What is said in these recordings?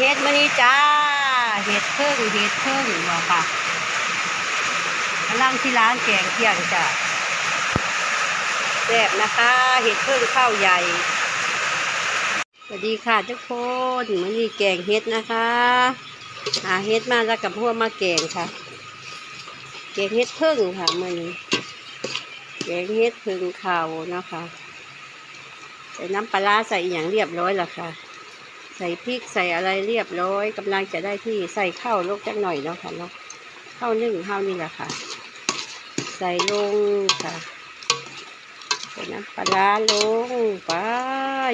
เฮ็ดมื้อนี้จ้าเฮ็ดเพิ่งเฮ็ดเพิ่งบ่ค่ะกำลังที่ร้านแกงเที่ยงจ้ะแซ่บนะคะเฮ็ดเพิ่งข้าวใหญ่ สวัสดีค่ะทุกคนมื้อนี้แกงเฮ็ดนะคะหาเฮ็ดมาแล้วกับพวกมาแกงค่ะ แกงเฮ็ดเพิ่งค่ะมื้อนี้แกงเฮ็ดเพิ่งข้าวนะคะใส่น้ำปลาใส่อย่างเรียบร้อยแล้วค่ะ ใส่พริกใส่อะไรเรียบร้อยกำลังจะได้ที่ใส่ข้าวลกจักหน่อยเนาะค่ะเนาะข้าวนึ่งข้าวนี่แหละค่ะ ใส่ลงค่ะใส่น้ำปลาลงไป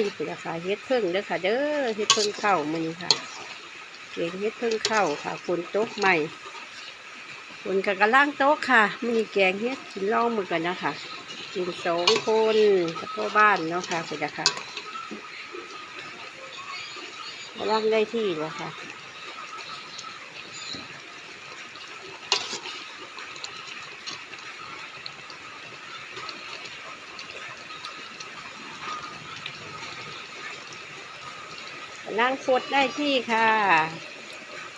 อยู่ปุ่นละค่ะเฮ็ดเพิ่งเด้อค่ะ เด้อเฮ็ดเพิ่งข้าวมันค่ะเก่งเฮ็ดเพิ่งข้าวค่ะฝนตกใหม่ฝนกับกระล่างโต๊ะค่ะมีแกงเฮ็ดกินล่องมือกันนะคะกินสองคนกับพ่อบ้านเนาะค่ะคุณค่ะ กำลังได้ที่แล้วค่ะกำลังฟดได้ที่ค่ะ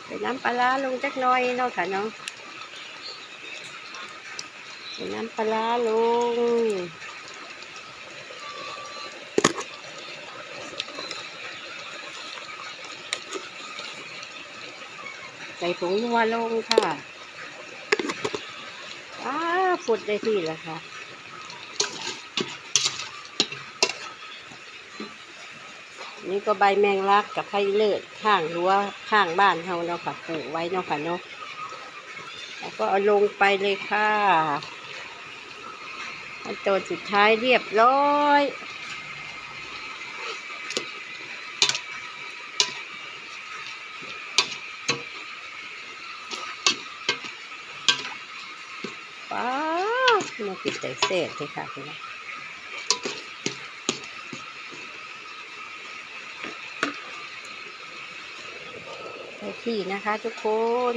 ใส่น้ำปลาลงจักน้อยเนาะค่ะเนาะใส่น้ำปลาร้าลง ใส่ผงนัวลงค่ะอ้าฝุดได้ที่แล้วค่ะนี่ก็ใบแมงลักกับไผ่เลิศข้างรั้วข้างบ้านเฮาเนาะค่ะปลูกไว้เนาะค่ะเนาะแล้วก็เอาลงไปเลยค่ะขั้นตอนสุดท้ายเรียบร้อย ป้ามาปิดใจเศษเลยค่ะคุณไปที่นะคะทุกคน